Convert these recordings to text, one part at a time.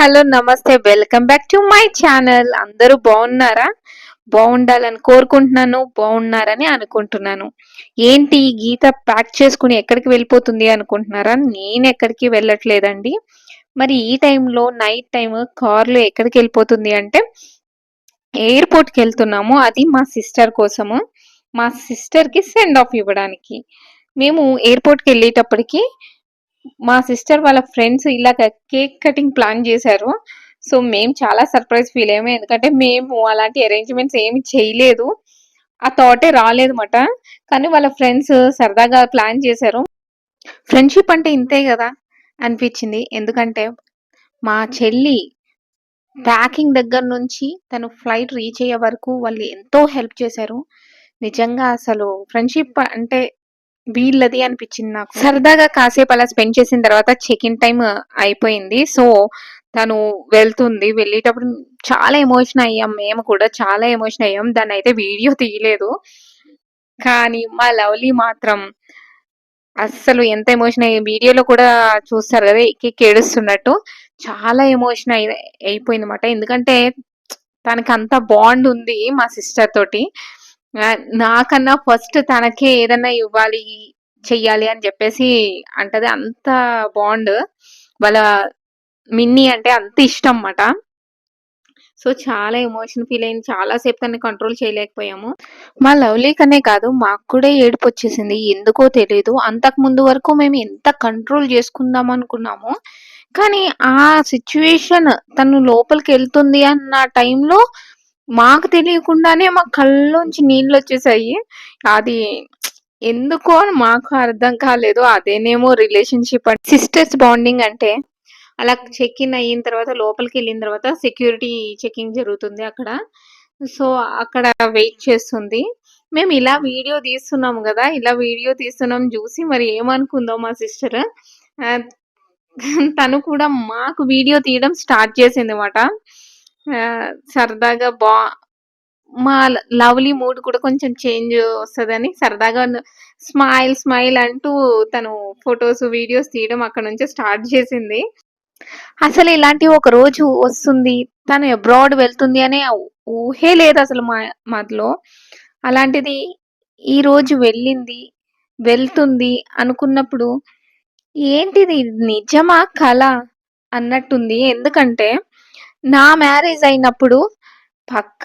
Hello నమస్తే. Welcome back to my channel అందరూ బాగున్నారా? బాగుండాలని కోరుకుంటున్నాను బాగున్నారని అనుకుంటున్నాను. ఏంటి గీత ప్యాక్ చేసుకుని ఎక్కడికి వెళ్ళిపోతుంది అనుకుంటున్నారా? నేను ఎక్కడికి వెళ్ళట్లేదండి. మరి ఈ టైంలో నైట్ టైం కార్లో ఎక్కడికి వెళ్ళిపోతుంది అంటే ఎయిర్పోర్ట్కి వెళ్తున్నాము. అది మా సిస్టర్ కోసము. మా సిస్టర్కి సెండ్ ఆఫ్ ఇవ్వడానికి. మేము ఎయిర్పోర్ట్కి వెళ్ళేటప్పటికి మా సిస్టర్ వాళ్ళ ఫ్రెండ్స్ ఇలాగ కేక్ కటింగ్ ప్లాన్ చేశారు. సో మేము చాలా సర్ప్రైజ్ ఫీల్ అయ్యాము. ఎందుకంటే మేము అలాంటి అరేంజ్మెంట్స్ ఏమి చేయలేదు. ఆ థాటే రాలేదన్నమాట. కానీ వాళ్ళ ఫ్రెండ్స్ సరదాగా ప్లాన్ చేశారు. ఫ్రెండ్షిప్ అంటే ఇంతే కదా అనిపించింది. ఎందుకంటే మా చెల్లి ప్యాకింగ్ దగ్గర నుంచి తను ఫ్లైట్ రీచ్ అయ్యే వరకు వాళ్ళు ఎంతో హెల్ప్ చేశారు. నిజంగా అసలు ఫ్రెండ్షిప్ అంటే వీళ్ళది అనిపించింది నాకు. సరదాగా కాసేపు అలా స్పెండ్ చేసిన తర్వాత చెక్ ఇన్ టైం అయిపోయింది. సో తను వెళ్తుంది. వెళ్ళేటప్పుడు చాలా ఎమోషన్ అయ్యాం. మేము కూడా చాలా ఎమోషన్ అయ్యాం. దాన్ని అయితే వీడియో తీయలేదు. కానీ మా లవ్లీ మాత్రం అస్సలు ఎంత ఎమోషన్ అయ్యి వీడియోలో కూడా చూస్తారు కదా ఎక్కి ఏడుస్తున్నట్టు. చాలా ఎమోషన్ అయి అయిపోయింది అనమాట ఎందుకంటే తనకి అంత బాండ్ ఉంది మా సిస్టర్ తోటి. నాకన్నా ఫస్ట్ తనకే ఏదన్నా ఇవ్వాలి చెయ్యాలి అని చెప్పేసి అంటది. అంత బాండ్. వాళ్ళ మిన్ని అంటే అంత ఇష్టం అన్నమాట. సో చాలా ఎమోషన్ ఫీల్ అయింది. చాలా సేపు తనని కంట్రోల్ చేయలేకపోయాము. మా లవ్లీ కనే కాదు మాకు కూడా ఏడుపు వచ్చేసింది. ఎందుకో తెలియదు అంతకు ముందు వరకు మేము ఎంత కంట్రోల్ చేసుకుందాం అనుకున్నాము కానీ ఆ సిచ్యువేషన్ తను లోపలికి వెళ్తుంది అన్న టైంలో మాకు తెలియకుండానే మా కళ్ళలోంచి నీళ్ళు వచ్చేసాయి. అది ఎందుకో అని మాకు అర్థం కాలేదు. అదేనేమో రిలేషన్షిప్ అంటే సిస్టర్స్ బాండింగ్ అంటే అలా చెక్ ఇన్ అయిన తర్వాత లోపలికి వెళ్ళిన తర్వాత సెక్యూరిటీ చెకింగ్ జరుగుతుంది అక్కడ. సో అక్కడ వెయిట్ చేస్తుంది. మేము ఇలా వీడియో తీస్తున్నాం కదా ఇలా వీడియో తీస్తున్నాం చూసి మరి ఏమనుకుందో మా సిస్టర్. తను కూడా మాకు వీడియో తీయడం స్టార్ట్ చేసింది అనమాట సరదాగా బా మా లవ్లీ మూడ్ కూడా కొంచెం చేంజ్ వస్తుందని సరదాగా స్మైల్ స్మైల్ అంటూ తను ఫొటోస్ వీడియోస్ తీయడం అక్కడ నుంచి స్టార్ట్ చేసింది. అసలు ఇలాంటి ఒక రోజు వస్తుంది తను అబ్రాడ్ వెళ్తుంది అనే ఊహే లేదు అసలు మా మాలో అలాంటిది ఈ రోజు వెళ్ళింది వెళ్తుంది అనుకున్నప్పుడు ఏంటిది నిజమా? కళ? అన్నట్టుంది. ఎందుకంటే నా మ్యారేజ్ అయినప్పుడు పక్క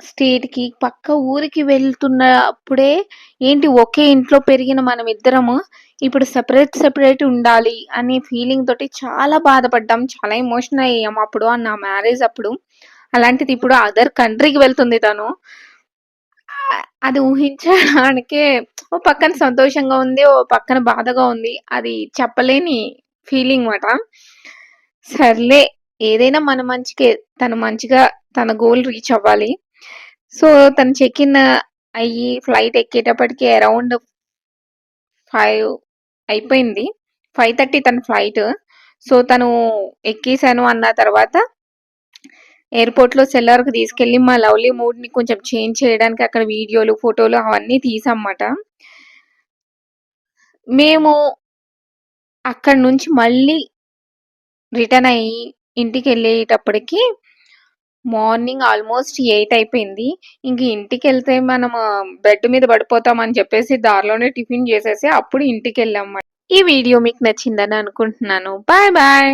స్టేట్కి పక్క ఊరికి వెళ్తున్నప్పుడే ఏంటి ఒకే ఇంట్లో పెరిగిన మనం ఇద్దరము ఇప్పుడు సెపరేట్ సెపరేట్ ఉండాలి అనే ఫీలింగ్ తోటి చాలా బాధపడ్డాం చాలా ఎమోషనల్ అయ్యాం అప్పుడు ఆ నా మ్యారేజ్ అప్పుడు. అలాంటిది ఇప్పుడు అదర్ కంట్రీకి వెళ్తుంది తను. అది ఊహించడానికే ఓ పక్కన సంతోషంగా ఉంది ఓ పక్కన బాధగా ఉంది. అది చెప్పలేని ఫీలింగ్ మాట సర్లే ఏదైనా మన మంచికే తను మంచిగా తన గోల్ రీచ్ అవ్వాలి. సో తను చెక్ ఇన్ అయ్యి ఫ్లైట్ ఎక్కేటప్పటికి అరౌండ్ ఫైవ్ అయిపోయింది. ఫైవ్ థర్టీ తన ఫ్లైట్ సో తను ఎక్కేసాను అన్న తర్వాత ఎయిర్పోర్ట్లో సెల్లర్కి తీసుకెళ్ళి మా లవ్లీ మూడ్ని కొంచెం చేంజ్ చేయడానికి అక్కడ వీడియోలు ఫోటోలు అవన్నీ తీసామన్నమాట మేము అక్కడ నుంచి మళ్ళీ రిటర్న్ అయ్యి ఇంటికి వెళ్ళేటప్పటికి మార్నింగ్ ఆల్మోస్ట్ ఎయిట్ అయిపోయింది. ఇంక ఇంటికి వెళ్తే మనం బెడ్ మీద పడిపోతాం అని చెప్పేసి దారిలోనే టిఫిన్ చేసేసి అప్పుడు ఇంటికి వెళ్ళాం ఈ వీడియో మీకు నచ్చిందని అనుకుంటున్నాను. Bye bye.